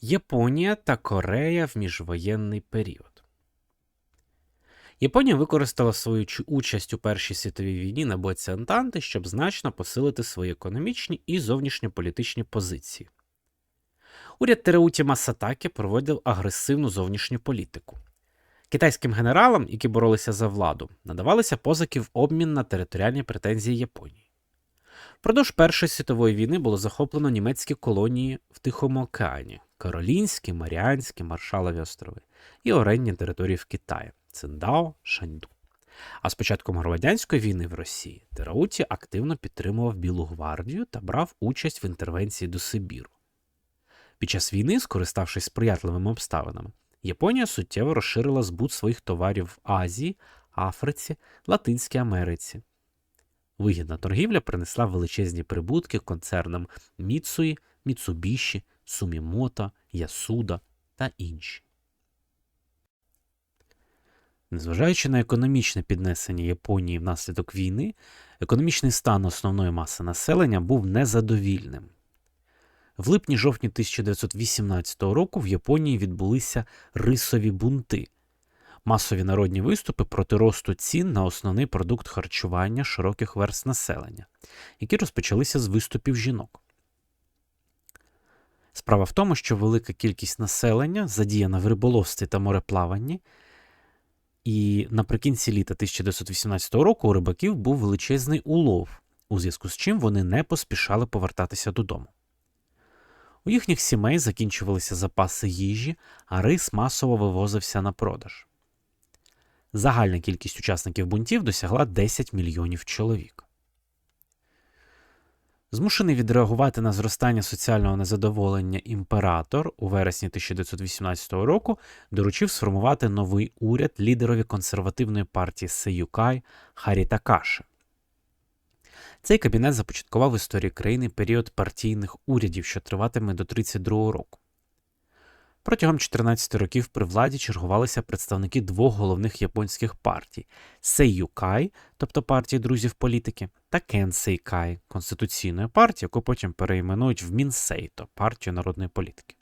Японія та Корея в міжвоєнний період. Японія використала свою участь у Першій світовій війні на боці Антанти, щоб значно посилити свої економічні і зовнішньополітичні позиції. Уряд Тереуті Масатакі проводив агресивну зовнішню політику. Китайським генералам, які боролися за владу, надавалися позики в обмін на територіальні претензії Японії. Впродовж Першої світової війни було захоплено німецькі колонії в Тихому океані, Каролінські, Маріанські, Маршалові острови і оренні території в Китаї Циндао, Шаньду. А з початком громадянської війни в Росії Терауті активно підтримував Білу гвардію та брав участь в інтервенції до Сибіру. Під час війни, скориставшись сприятливими обставинами, Японія суттєво розширила збут своїх товарів в Азії, Африці, Латинській Америці. Вигідна торгівля принесла величезні прибутки концернам Міцуї, Міцубіші, Сумімото, Ясуда та інші. Незважаючи на економічне піднесення Японії внаслідок війни, економічний стан основної маси населення був незадовільним. В липні-жовтні 1918 року в Японії відбулися рисові бунти, масові народні виступи проти росту цін на основний продукт харчування широких верст населення, які розпочалися з виступів жінок. Справа в тому, що велика кількість населення задіяна в риболовстві та мореплаванні, і наприкінці літа 1918 року у рибаків був величезний улов, у зв'язку з чим вони не поспішали повертатися додому. У їхніх сімей закінчувалися запаси їжі, а рис масово вивозився на продаж. Загальна кількість учасників бунтів досягла 10 мільйонів чоловік. Змушений відреагувати на зростання соціального незадоволення імператор у вересні 1918 року доручив сформувати новий уряд лідерові консервативної партії Сейюкай Харі Такаши. Цей кабінет започаткував в історії країни період партійних урядів, що триватиме до 1932 року. Протягом 14 років при владі чергувалися представники двох головних японських партій Сейюкай, тобто партії друзів політики, та Кенсейкай конституційної партії, яку потім перейменують в Мінсейто партію народної політики.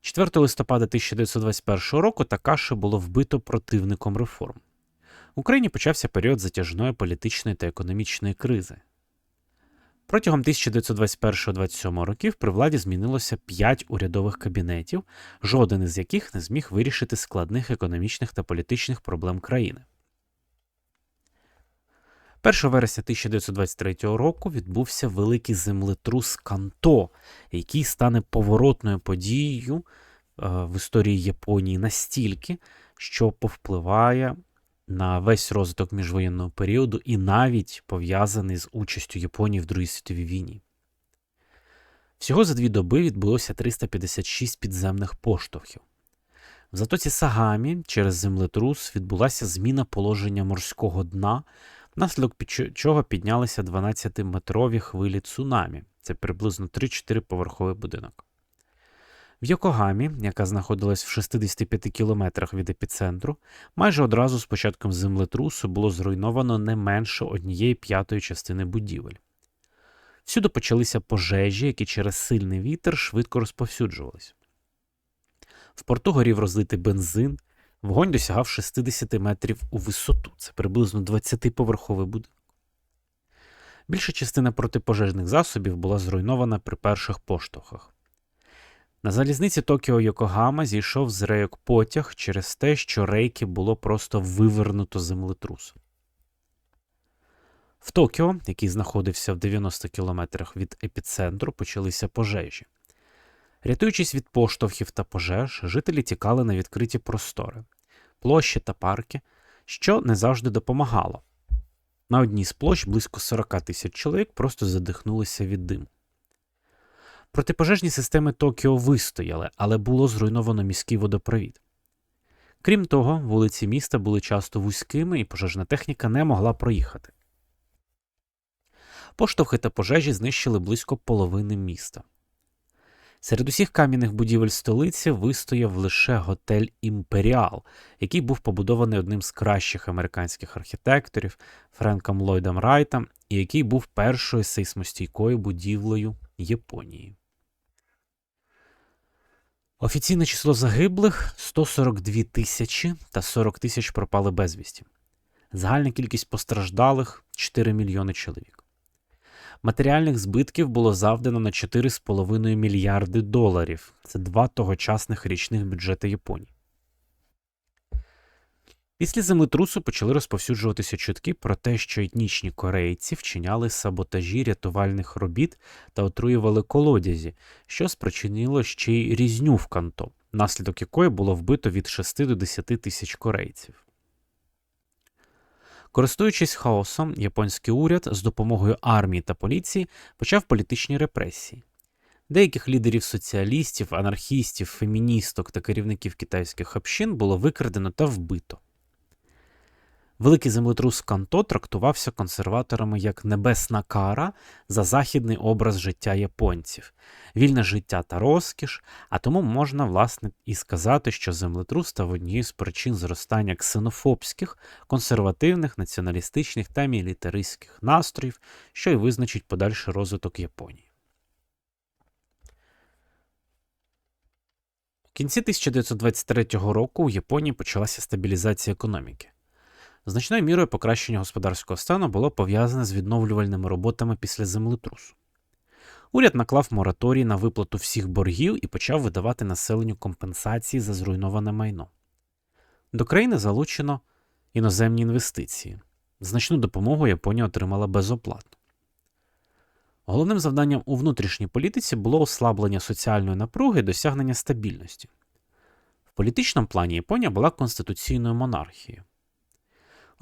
4 листопада 1921 року Такаши було вбито противником реформ. В Україні почався період затяжної політичної та економічної кризи. Протягом 1921-27 років при владі змінилося 5 урядових кабінетів, жоден із яких не зміг вирішити складних економічних та політичних проблем країни. 1 вересня 1923 року відбувся великий землетрус Канто, який стане поворотною подією е, в історії Японії настільки, що повпливає на весь розвиток міжвоєнного періоду і навіть пов'язаний з участю Японії в Другій світовій війні. Всього за дві доби відбулося 356 підземних поштовхів. В затоці Сагамі через землетрус відбулася зміна положення морського дна, внаслідок чого піднялися 12-метрові хвилі цунамі. Це приблизно 3-4 поверховий будинок. В Йокогамі, яка знаходилась в 65 кілометрах від епіцентру, майже одразу з початком землетрусу було зруйновано не менше однієї п'ятої частини будівель. Всюди почалися пожежі, які через сильний вітер швидко розповсюджувались. В порту горів розлитий бензин, вогонь досягав 60 метрів у висоту, це приблизно 20-поверховий будинок. Більша частина протипожежних засобів була зруйнована при перших поштовхах. На залізниці Токіо Йокогама зійшов з рейок потяг через те, що рейки було просто вивернуто землетрусом. В Токіо, який знаходився в 90 кілометрах від епіцентру, почалися пожежі. Рятуючись від поштовхів та пожеж, жителі тікали на відкриті простори, площі та парки, що не завжди допомагало. На одній з площ близько 40 тисяч чоловік просто задихнулися від диму. Протипожежні системи Токіо вистояли, але було зруйновано міський водопровід. Крім того, вулиці міста були часто вузькими і пожежна техніка не могла проїхати. Поштовхи та пожежі знищили близько половини міста. Серед усіх кам'яних будівель столиці вистояв лише готель Імперіал, який був побудований одним з кращих американських архітекторів Френком Ллойдом Райтом і який був першою сейсмостійкою будівлею Японії. Офіційне число загиблих 142 тисячі та 40 тисяч пропали безвісті. Загальна кількість постраждалих 4 мільйони чоловік. Матеріальних збитків було завдано на 4,5 мільярди доларів. Це два тогочасних річних бюджети Японії. Після землетрусу почали розповсюджуватися чутки про те, що етнічні корейці вчиняли саботажі рятувальних робіт та отруювали колодязі, що спричинило ще й різню в канто, наслідок якої було вбито від 6 до 10 тисяч корейців. Користуючись хаосом, японський уряд з допомогою армії та поліції почав політичні репресії. Деяких лідерів соціалістів, анархістів, феміністок та керівників китайських общин було викрадено та вбито. Великий землетрус Канто трактувався консерваторами як небесна кара за західний образ життя японців, вільне життя та розкіш, а тому можна, власне, і сказати, що землетрус став однією з причин зростання ксенофобських, консервативних, націоналістичних та мілітаристських настроїв, що й визначить подальший розвиток Японії. У кінці 1923 року у Японії почалася стабілізація економіки. Значною мірою покращення господарського стану було пов'язане з відновлювальними роботами після землетрусу. Уряд наклав мораторій на виплату всіх боргів і почав видавати населенню компенсації за зруйноване майно. До країни залучено іноземні інвестиції. Значну допомогу Японія отримала безоплатно. Головним завданням у внутрішній політиці було ослаблення соціальної напруги і досягнення стабільності. В політичному плані Японія була конституційною монархією.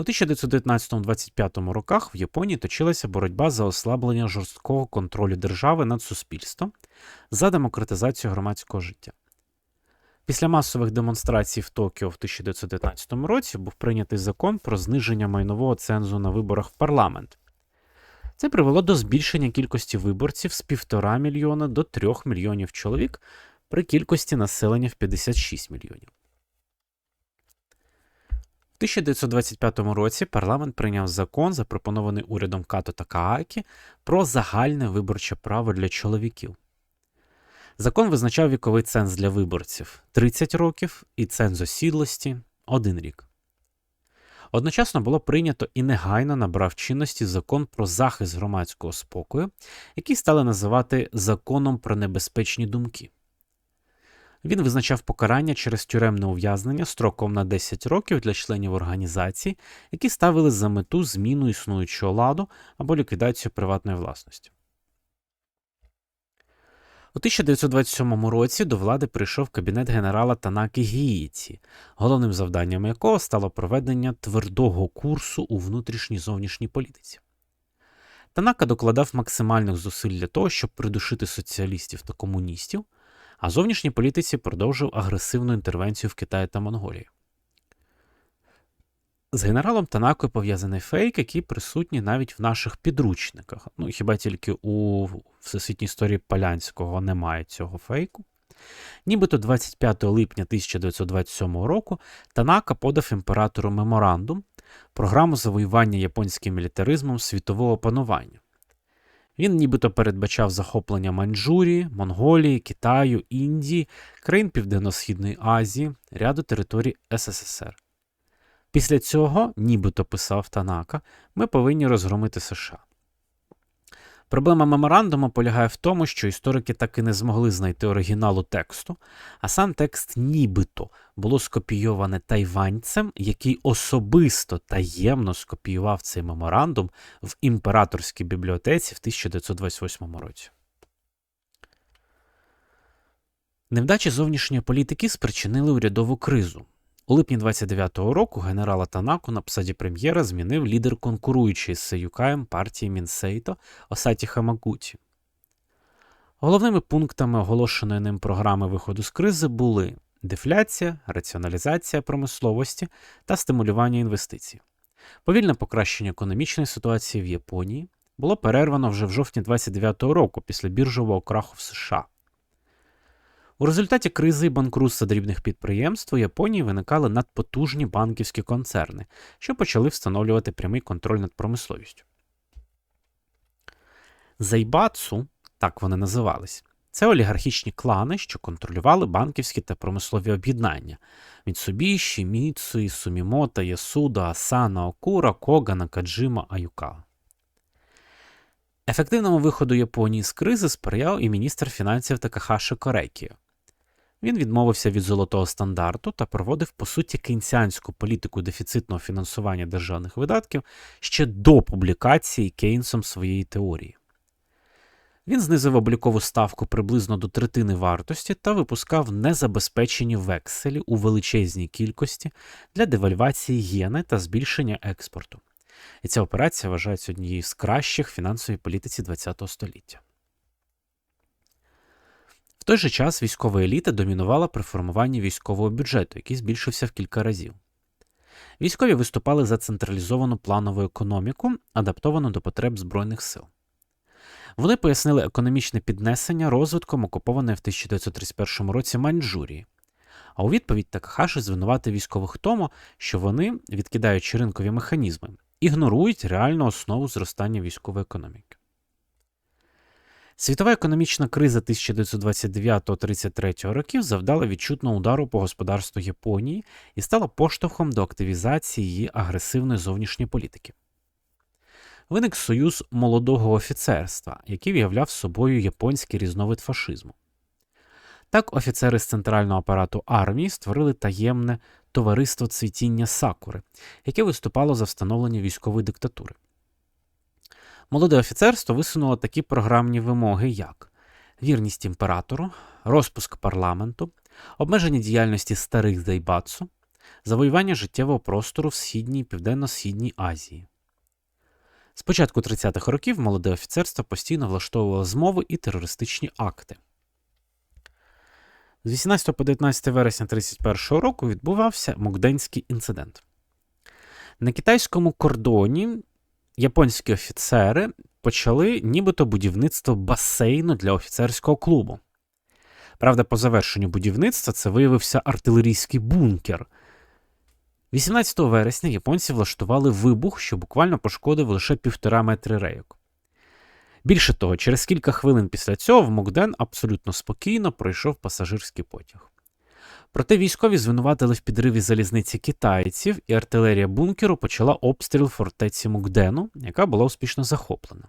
У 1919-25 роках в Японії точилася боротьба за ослаблення жорсткого контролю держави над суспільством за демократизацію громадського життя. Після масових демонстрацій в Токіо в 1919 році був прийнятий закон про зниження майнового цензу на виборах в парламент. Це привело до збільшення кількості виборців з 1,5 мільйона до 3 мільйонів чоловік при кількості населення в 56 мільйонів. 1925 році парламент прийняв закон, запропонований урядом Като та Каакі, про загальне виборче право для чоловіків. Закон визначав віковий ценз для виборців 30 років і ценз осідлості 1 рік. Одночасно було прийнято і негайно набрав чинності закон про захист громадського спокою, який стали називати законом про небезпечні думки. Він визначав покарання через тюремне ув'язнення строком на 10 років для членів організацій, які ставили за мету зміну існуючого ладу або ліквідацію приватної власності. У 1927 році до влади прийшов кабінет генерала Танаки Гіїці, головним завданням якого стало проведення твердого курсу у внутрішній зовнішній політиці. Танака докладав максимальних зусиль для того, щоб придушити соціалістів та комуністів а зовнішній політиці продовжив агресивну інтервенцію в Китаї та Монголії. З генералом Танакою пов'язаний фейк, який присутній навіть в наших підручниках. Ну, хіба тільки у всесвітній історії Полянського немає цього фейку. Нібито 25 липня 1927 року Танака подав імператору меморандум програму завоювання японським мілітаризмом світового панування. Він нібито передбачав захоплення Маньчжурії, Монголії, Китаю, Індії, країн Південно-Східної Азії, ряду територій СССР. Після цього, нібито писав Танака, ми повинні розгромити США. Проблема меморандуму полягає в тому, що історики так і не змогли знайти оригіналу тексту, а сам текст нібито було скопійоване тайваньцем, який особисто таємно скопіював цей меморандум в імператорській бібліотеці в 1928 році. Невдачі зовнішньої політики спричинили урядову кризу. У липні 29-го року генерала Танаку на посаді прем'єра змінив лідер конкуруючої з Сеюкаєм партії Мінсейто Осаті Хамагуті. Головними пунктами оголошеної ним програми виходу з кризи були дефляція, раціоналізація промисловості та стимулювання інвестицій. Повільне покращення економічної ситуації в Японії було перервано вже в жовтні 29-го року після біржового краху в США. У результаті кризи і банкрутства дрібних підприємств у Японії виникали надпотужні банківські концерни, що почали встановлювати прямий контроль над промисловістю. Зайбацу, так вони називались, Це олігархічні клани, що контролювали банківські та промислові об'єднання Міцубіші, Міцуї, Сумімота, Ясуда, Асана, Окура, Кога, Накаджима, Аюка. Ефективному виходу Японії з кризи сприяв і міністр фінансів Такахаши Корекіо. Він відмовився від золотого стандарту та проводив по суті кейнсіанську політику дефіцитного фінансування державних видатків ще до публікації Кейнсом своєї теорії. Він знизив облікову ставку приблизно до третини вартості та випускав незабезпечені векселі у величезній кількості для девальвації єни та збільшення експорту. І ця операція вважається однією з кращих фінансовій політиці ХХ століття. В той же час військова еліта домінувала при формуванні військового бюджету, який збільшився в кілька разів. Військові виступали за централізовану планову економіку, адаптовану до потреб Збройних сил. Вони пояснили економічне піднесення розвитком окупованої в 1931 році Маньчжурії. А у відповідь Такахаші звинуватив військових в тому, що вони, відкидаючи ринкові механізми, ігнорують реальну основу зростання військової економіки. Світова економічна криза 1929-33 років завдала відчутного удару по господарству Японії і стала поштовхом до активізації її агресивної зовнішньої політики. Виник союз молодого офіцерства, який виявляв собою японський різновид фашизму. Так, офіцери з центрального апарату армії створили таємне товариство цвітіння Сакури, яке виступало за встановлення військової диктатури. Молоде офіцерство висунуло такі програмні вимоги, як вірність імператору, розпуск парламенту, обмеження діяльності старих зайбацу, завоювання життєвого простору в Східній і Південно-Східній Азії. З початку 30-х років молоде офіцерство постійно влаштовувало змови і терористичні акти. З 18 по 19 вересня 1931 року відбувався Мукденський інцидент. На китайському кордоні японські офіцери почали нібито будівництво басейну для офіцерського клубу. Правда, по завершенню будівництва це виявився артилерійський бункер. 18 вересня японці влаштували вибух, що буквально пошкодив лише півтора метри рейок. Більше того, через кілька хвилин після цього в Мокден абсолютно спокійно пройшов пасажирський потяг. Проте військові звинуватили в підриві залізниці китайців, і артилерія бункеру почала обстріл фортеці Мукдену, яка була успішно захоплена.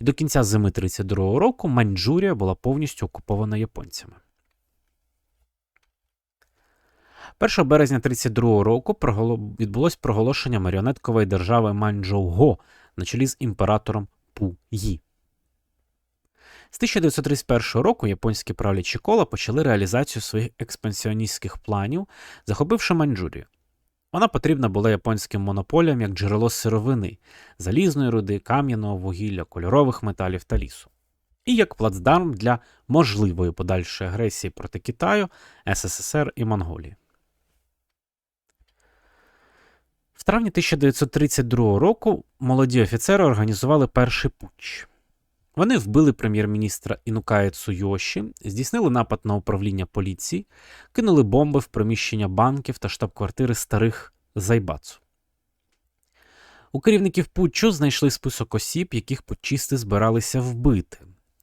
І до кінця зими 32-го року Маньчжурія була повністю окупована японцями. 1 березня 32-го року відбулось проголошення маріонеткової держави Маньчжоу-Го на чолі з імператором Пу Ї. З 1931 року японські правлячі кола почали реалізацію своїх експансіоністських планів, захопивши Маньчжурію. Вона потрібна була японським монополіям як джерело сировини, залізної руди, кам'яного вугілля, кольорових металів та лісу. І як плацдарм для можливої подальшої агресії проти Китаю, СССР і Монголії. В травні 1932 року молоді офіцери організували перший путч. Вони вбили прем'єр-міністра Інукая Цуйоші, здійснили напад на управління поліції, кинули бомби в приміщення банків та штаб-квартири старих Зайбацу. У керівників путчу знайшли список осіб, яких путчисти збиралися вбити.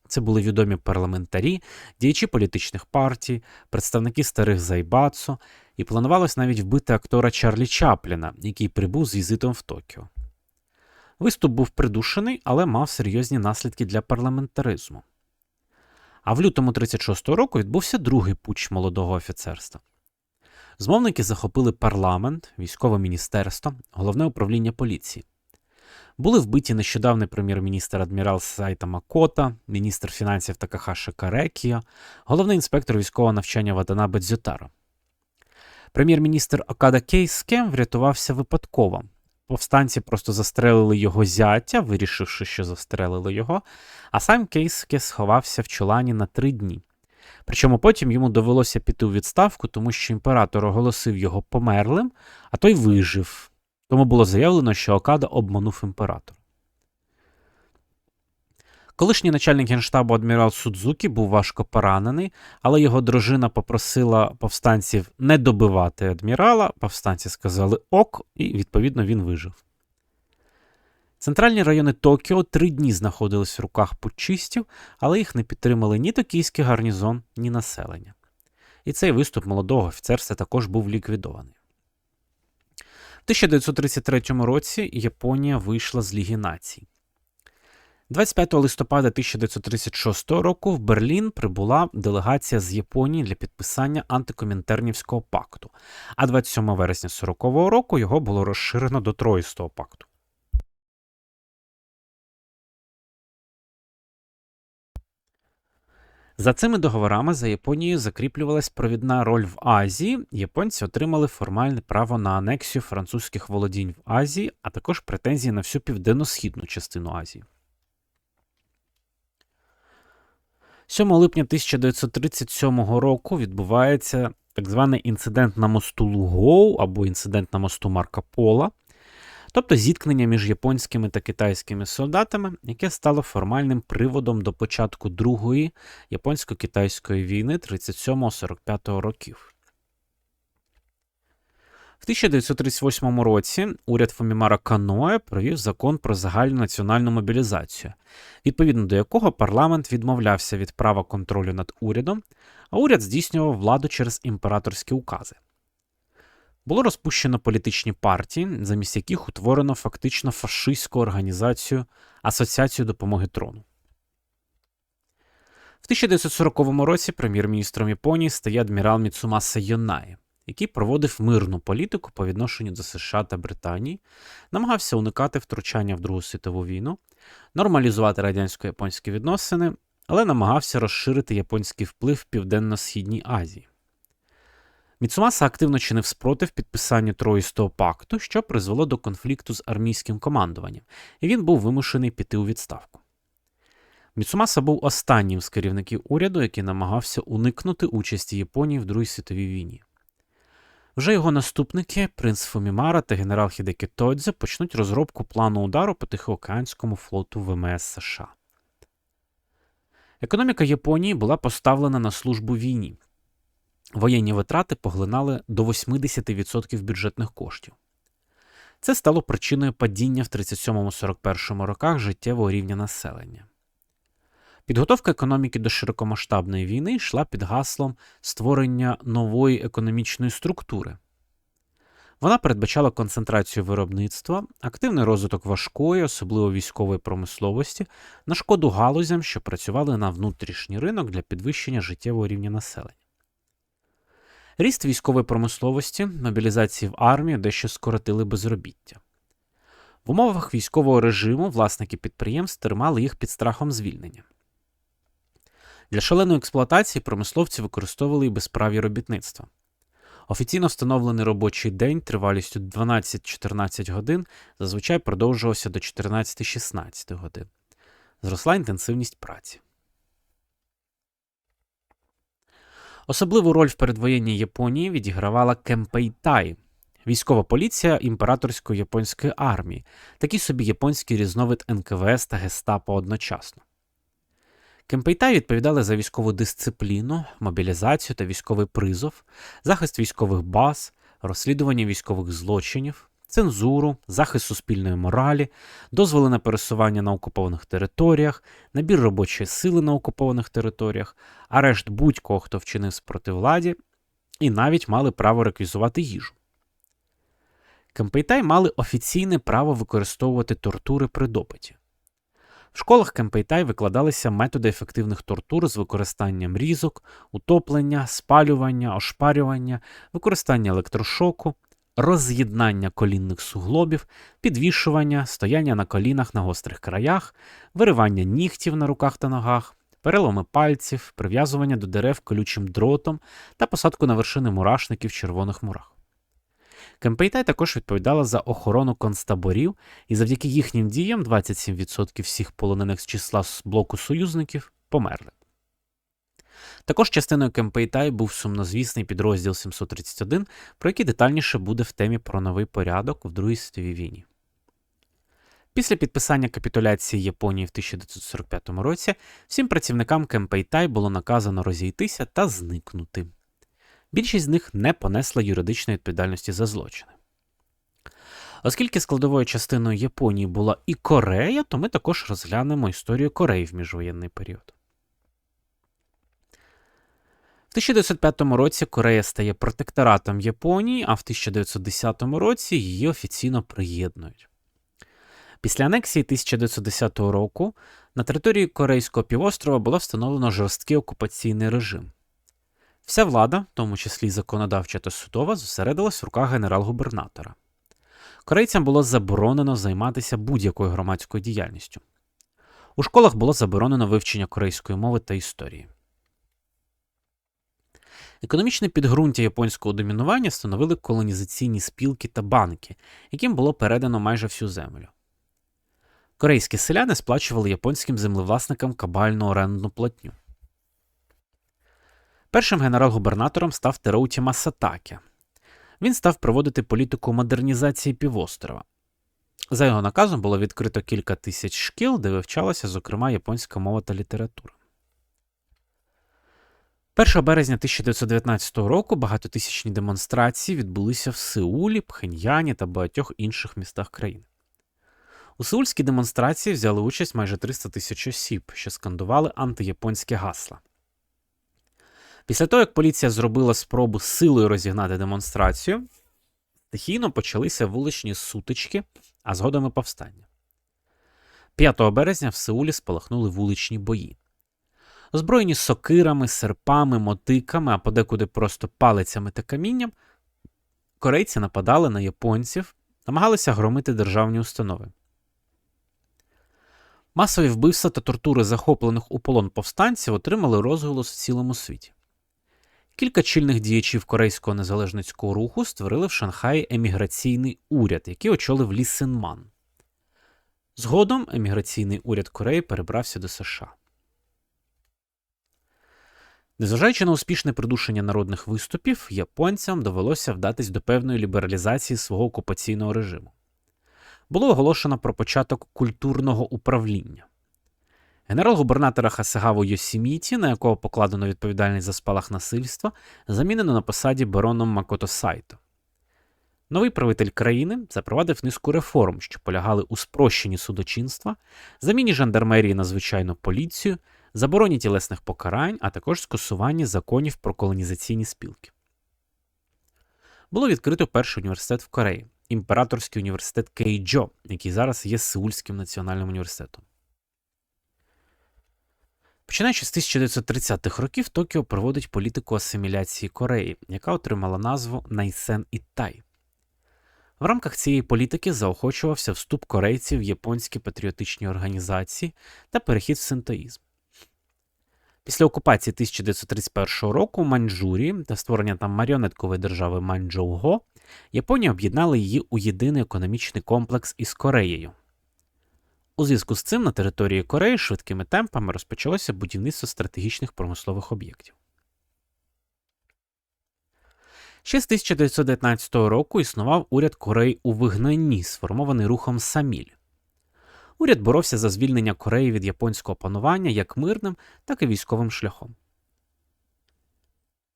Це були відомі парламентарі, діячі політичних партій, представники старих Зайбацу, і планувалось навіть вбити актора Чарлі Чапліна, який прибув з візитом в Токіо. Виступ був придушений, але мав серйозні наслідки для парламентаризму. А в лютому 36-го року відбувся другий путч молодого офіцерства. Змовники захопили парламент, військове міністерство, головне управління поліції. Були вбиті нещодавний прем'єр-міністр адмірал Сайта Макота, міністр фінансів Такахаши Карекія, головний інспектор військового навчання Ватанабе Дзютаро. Прем'єр-міністр Окада Кейске врятувався випадково. Повстанці просто застрелили його зятя, вирішивши, що застрелили його, а сам Кейске сховався в чолані на три дні. Причому потім йому довелося піти у відставку, тому що імператор оголосив його померлим, а той вижив. Тому було заявлено, що Окада обманув імператора. Колишній начальник генштабу адмірал Судзукі був важко поранений, але його дружина попросила повстанців не добивати адмірала. Повстанці сказали ок, і відповідно він вижив. Центральні райони Токіо три дні знаходились в руках путчистів, але їх не підтримали ні токійський гарнізон, ні населення. І цей виступ молодого офіцерства також був ліквідований. В 1933 році Японія вийшла з Ліги націй. 25 листопада 1936 року в Берлін прибула делегація з Японії для підписання антикомінтернівського пакту, а 27 вересня 40-го року його було розширено до Троїстого пакту. За цими договорами за Японією закріплювалась провідна роль в Азії. Японці отримали формальне право на анексію французьких володінь в Азії, а також претензії на всю південно-східну частину Азії. 7 липня 1937 року відбувається так званий інцидент на мосту Лугоу або інцидент на мосту Марка Пола, тобто зіткнення між японськими та китайськими солдатами, яке стало формальним приводом до початку Другої японсько-китайської війни 37-45 років. В 1938 році уряд Фомімара Каноe провів закон про загальну національну мобілізацію, відповідно до якого парламент відмовлявся від права контролю над урядом, а уряд здійснював владу через імператорські укази. Було розпущено політичні партії, замість яких утворено фактично фашистську організацію Асоціацію допомоги трону. В 1940 році прем'єр-міністром Японії стає адмірал Міцумаса Йонає який проводив мирну політику по відношенню до США та Британії, намагався уникати втручання в Другу світову війну, нормалізувати радянсько-японські відносини, але намагався розширити японський вплив в Південно-Східній Азії. Міцумаса активно чинив спротив підписанню Троїстого пакту, що призвело до конфлікту з армійським командуванням, і він був вимушений піти у відставку. Міцумаса був останнім з керівників уряду, який намагався уникнути участі Японії в Другій світовій війні. Вже його наступники, принц Фумімара та генерал Хідекі Тодзе, почнуть розробку плану удару по Тихоокеанському флоту ВМС США. Економіка Японії була поставлена на службу війні. Воєнні витрати поглинали до 80% бюджетних коштів. Це стало причиною падіння в 37-41 роках життєвого рівня населення. Підготовка економіки до широкомасштабної війни йшла під гаслом створення нової економічної структури. Вона передбачала концентрацію виробництва, активний розвиток важкої, особливо військової промисловості, на шкоду галузям, що працювали на внутрішній ринок для підвищення життєвого рівня населення. Ріст військової промисловості, мобілізації в армію дещо скоротили безробіття. В умовах військового режиму власники підприємств тримали їх під страхом звільнення. Для шаленої експлуатації промисловці використовували і безправі робітництва. Офіційно встановлений робочий день тривалістю 12-14 годин зазвичай продовжувався до 14-16 годин. Зросла інтенсивність праці. Особливу роль в передвоєнній Японії відігравала Кемпейтай – військова поліція імператорської японської армії, такий собі японський різновид НКВС та Гестапо одночасно. Кемпейтай відповідали за військову дисципліну, мобілізацію та військовий призов, захист військових баз, розслідування військових злочинів, цензуру, захист суспільної моралі, дозволи на пересування на окупованих територіях, набір робочої сили на окупованих територіях, арешт будь-кого, хто вчинив спротивладі, і навіть мали право реквізувати їжу. Кемпейтай мали офіційне право використовувати тортури при допиті. В школах Кемпейтай викладалися методи ефективних тортур з використанням різок, утоплення, спалювання, ошпарювання, використання електрошоку, роз'єднання колінних суглобів, підвішування, стояння на колінах на гострих краях, виривання нігтів на руках та ногах, переломи пальців, прив'язування до дерев колючим дротом та посадку на вершини мурашників в червоних мурах. Кемпейтай також відповідала за охорону концтаборів, і завдяки їхнім діям 27% всіх полонених з числа блоку союзників померли. Також частиною Кемпейтай був сумнозвісний підрозділ 731, про який детальніше буде в темі про новий порядок в Другій світовій війні. Після підписання капітуляції Японії в 1945 році всім працівникам Кемпейтай було наказано розійтися та зникнути. Більшість з них не понесла юридичної відповідальності за злочини. Оскільки складовою частиною Японії була і Корея, то ми також розглянемо історію Кореї в міжвоєнний період. В 1905 році Корея стає протекторатом Японії, а в 1910 році її офіційно приєднують. Після анексії 1910 року на території Корейського півострова було встановлено жорсткий окупаційний режим. Вся влада, в тому числі законодавча та судова, зосередилась в руках генерал-губернатора. Корейцям було заборонено займатися будь-якою громадською діяльністю. У школах було заборонено вивчення корейської мови та історії. Економічне підґрунтя японського домінування становили колонізаційні спілки та банки, яким було передано майже всю землю. Корейські селяни сплачували японським землевласникам кабальну орендну платню. Першим генерал-губернатором став Тероуті Масатаке. Він став проводити політику модернізації півострова. За його наказом було відкрито кілька тисяч шкіл, де вивчалася, зокрема, японська мова та література. 1 березня 1919 року багатотисячні демонстрації відбулися в Сеулі, Пхеньяні та багатьох інших містах країни. У сеульській демонстрації взяли участь майже 300 тисяч осіб, що скандували антияпонське гасла. Після того, як поліція зробила спробу силою розігнати демонстрацію, стихійно почалися вуличні сутички, а згодом і повстання. 5 березня в Сеулі спалахнули вуличні бої. Озброєні сокирами, серпами, мотиками, а подекуди просто палицями та камінням, корейці нападали на японців, намагалися громити державні установи. Масові вбивства та тортури захоплених у полон повстанців отримали розголос в цілому світі. Кілька чільних діячів корейського незалежницького руху створили в Шанхаї еміграційний уряд, який очолив Лі Синман. Згодом еміграційний уряд Кореї перебрався до США. Незважаючи на успішне придушення народних виступів, японцям довелося вдатись до певної лібералізації свого окупаційного режиму. Було оголошено про початок культурного управління. Генерал-губернатора Хасагаву Йосіміті, на якого покладено відповідальність за спалах насильства, замінено на посаді бароном Макото Сайто. Новий правитель країни запровадив низку реформ, що полягали у спрощенні судочинства, заміні жандармерії на звичайну поліцію, забороні тілесних покарань, а також скасуванні законів про колонізаційні спілки. Було відкрито перший університет в Кореї імператорський університет Кейджо, який зараз є Сеульським національним університетом. Починаючи з 1930-х років, Токіо проводить політику асиміляції Кореї, яка отримала назву Найсен Іттай. В рамках цієї політики заохочувався вступ корейців в японські патріотичні організації та перехід в синтоїзм. Після окупації 1931 року в Маньчжурії та створення там маріонеткової держави Маньчжоу-го Японія об'єднала її у єдиний економічний комплекс із Кореєю. У зв'язку з цим на території Кореї швидкими темпами розпочалося будівництво стратегічних промислових об'єктів. Ще з 1919 року існував уряд Кореї у вигнанні, сформований рухом Саміль. Уряд боровся за звільнення Кореї від японського панування як мирним, так і військовим шляхом.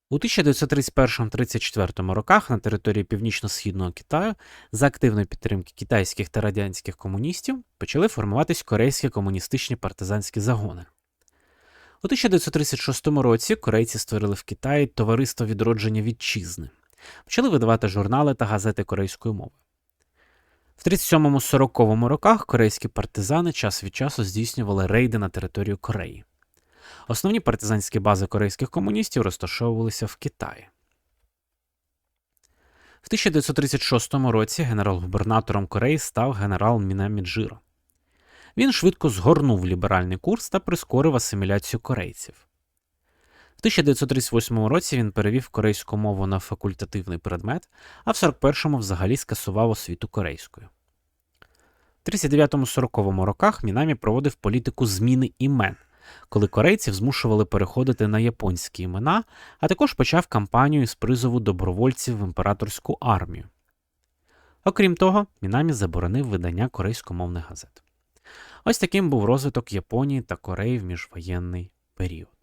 У 1931-34 роках на території північно-східного Китаю за активної підтримки китайських та радянських комуністів почали формуватись корейські комуністичні партизанські загони. У 1936 році корейці створили в Китаї товариство відродження вітчизни, почали видавати журнали та газети корейською мовою. В 37-40 роках корейські партизани час від часу здійснювали рейди на територію Кореї. Основні партизанські бази корейських комуністів розташовувалися в Китаї. В 1936 році генерал-губернатором Кореї став генерал Мінаміджиро. Він швидко згорнув ліберальний курс та прискорив асиміляцію корейців. В 1938 році він перевів корейську мову на факультативний предмет, а в 41-му взагалі скасував освіту корейською. В 39-40 роках Мінамі проводив політику зміни імен, коли корейців змушували переходити на японські імена, а також почав кампанію з призову добровольців в імператорську армію. Окрім того, Мінамі заборонив видання корейськомовних газет. Ось таким був розвиток Японії та Кореї в міжвоєнний період.